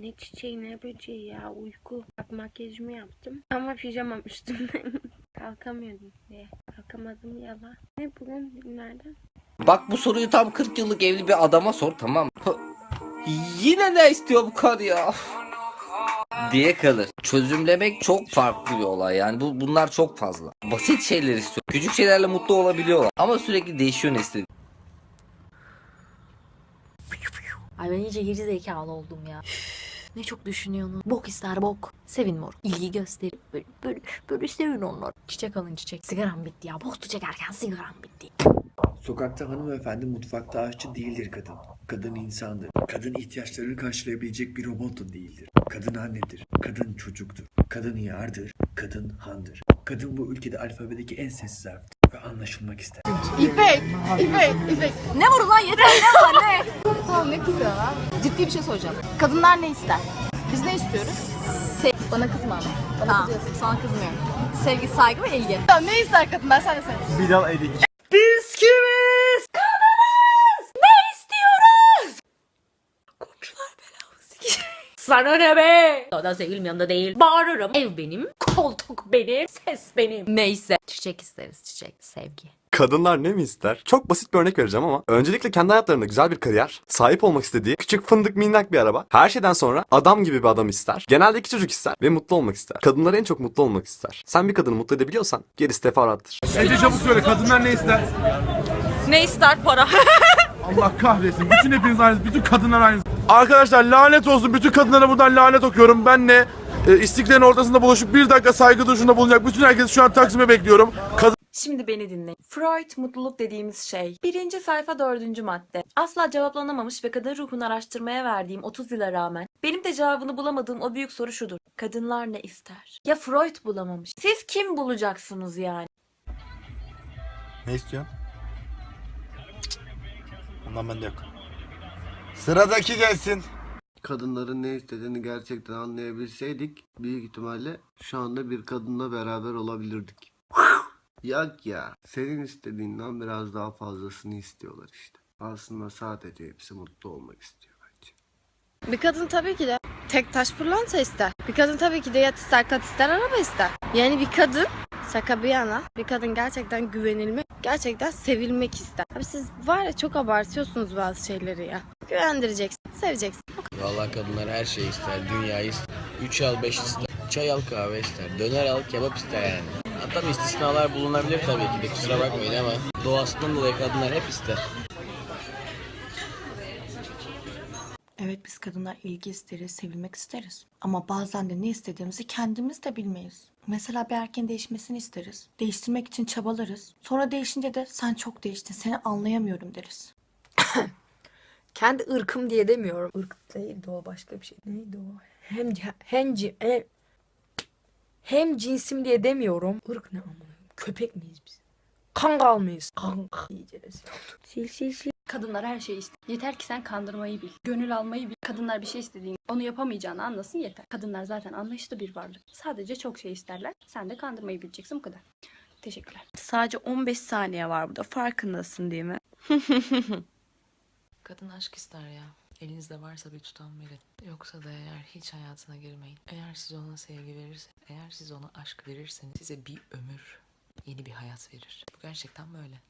Ne çiçeği ne böceği ya uyku. Bak makyajımı yaptım ama pijamam üstümde. Kalkamıyordum diye. Kalkamadım yalan. Ne bugün günlerden? Bak bu soruyu tam 40 yıllık evli bir adama sor tamam Yine ne istiyor bu kar ya? diye kalır. Çözümlemek çok farklı bir olay yani bu bunlar çok fazla. Basit şeyler istiyor. Küçük şeylerle mutlu olabiliyorlar ama sürekli değişiyor ne istediği. Ay ben iyice geri zekalı oldum ya. Ne çok düşünüyorsun. Bok ister bok. Sevin mor. İlgi göster. Böyle, böyle, böyle sevin onlar. Çiçek alın çiçek. Sigaram bitti ya. Bok çekerken sigaram bitti. Sokakta hanımefendi, mutfakta aşçı değildir kadın. Kadın insandır. Kadın ihtiyaçlarını karşılayabilecek bir robot değildir. Kadın annedir. Kadın çocuktur. Kadın yardır. Kadın handır. Kadın bu ülkede alfabedeki en sessiz harftir ve anlaşılmak ister. İpek, İpek, İpek. Ne var ulan yeter ne var kızıyor lan? Ciddi bir şey soracağım. Kadınlar ne ister? Biz ne istiyoruz? Se Bana kızma ama. Bana Tamam kızıyorsun. sana kızmıyorum. Sevgi, saygı ve ilgi. Tamam ne ister kadınlar sen de söyle. Biz kimiz? Kadınız! Ne istiyoruz? Komşular belamızı Sana ne be? O da sevgilim yanında değil. Bağırırım. Ev benim, koltuk benim, ses benim. Neyse. Çiçek isteriz çiçek. Sevgi. Kadınlar ne mi ister? Çok basit bir örnek vereceğim ama öncelikle kendi hayatlarında güzel bir kariyer, sahip olmak istediği küçük fındık minnak bir araba, her şeyden sonra adam gibi bir adam ister. Genelde iki çocuk ister ve mutlu olmak ister. Kadınlar en çok mutlu olmak ister. Sen bir kadını mutlu edebiliyorsan gerisi tefarattır. Ece çabuk söyle kadınlar ne ister? Ne ister para? Allah kahretsin. Bütün hepiniz aynı. Bütün kadınlar aynı. Arkadaşlar lanet olsun. Bütün kadınlara buradan lanet okuyorum. Ben ne? E, istiklalin ortasında buluşup bir dakika saygı duruşunda bulunacak bütün herkesi şu an Taksim'e bekliyorum. Kadın Şimdi beni dinleyin. Freud mutluluk dediğimiz şey. Birinci sayfa dördüncü madde. Asla cevaplanamamış ve kadın ruhunu araştırmaya verdiğim 30 yıla rağmen benim de cevabını bulamadığım o büyük soru şudur. Kadınlar ne ister? Ya Freud bulamamış. Siz kim bulacaksınız yani? Ne istiyorsun? Ondan bende yok. Sıradaki gelsin. kadınların ne istediğini gerçekten anlayabilseydik büyük ihtimalle şu anda bir kadınla beraber olabilirdik. Yak ya. Senin istediğinden biraz daha fazlasını istiyorlar işte. Aslında sadece hepsi mutlu olmak istiyor bence. Bir kadın tabii ki de tek taş pırlanta ister. Bir kadın tabii ki de yat ister, kat ister, araba ister. Yani bir kadın şaka bir yana bir kadın gerçekten güvenilmek, gerçekten sevilmek ister. Abi siz var ya çok abartıyorsunuz bazı şeyleri ya. Güvendireceksin, seveceksin. Vallahi kadınlar her şeyi ister, dünyayı ister. Üç al beş ister, çay al kahve ister, döner al kebap ister yani. Ha, tabii istisnalar bulunabilir tabii ki de kusura bakmayın ama doğasından dolayı kadınlar hep ister. Evet biz kadınlar ilgi isteriz, sevilmek isteriz. Ama bazen de ne istediğimizi kendimiz de bilmeyiz. Mesela bir erkeğin değişmesini isteriz. Değiştirmek için çabalarız. Sonra değişince de sen çok değiştin, seni anlayamıyorum deriz. Kendi ırkım diye demiyorum. Irk değildi o başka bir şey. Neydi o? Hem hem hem, hem cinsim diye demiyorum. Irk ne amına? Köpek miyiz biz? Kangal mıyız? Kanka. Olduk. Sil sil sil. Kadınlar her şeyi ister. Yeter ki sen kandırmayı bil. Gönül almayı bil. Kadınlar bir şey istediğini, onu yapamayacağını anlasın yeter. Kadınlar zaten anlayışlı bir varlık. Sadece çok şey isterler. Sen de kandırmayı bileceksin bu kadar. Teşekkürler. Sadece 15 saniye var burada. Farkındasın değil mi? Kadın aşk ister ya. Elinizde varsa bir tutam verin. Yoksa da eğer hiç hayatına girmeyin. Eğer siz ona sevgi verirseniz, eğer siz ona aşk verirseniz size bir ömür, yeni bir hayat verir. Bu gerçekten böyle.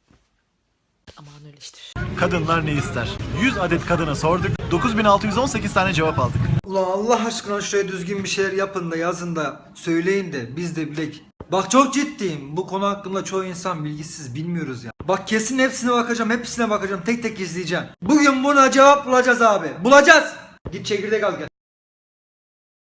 Aman öyle işte. Kadınlar ne ister? 100 adet kadına sorduk. 9618 tane cevap aldık. Ulan Allah aşkına şuraya düzgün bir şeyler yapın da yazın da söyleyin de biz de bilek. Bak çok ciddiyim. Bu konu hakkında çoğu insan bilgisiz bilmiyoruz ya. Bak kesin hepsine bakacağım. Hepsine bakacağım. Tek tek izleyeceğim. Bugün buna cevap bulacağız abi. Bulacağız. Git çekirdek al gel.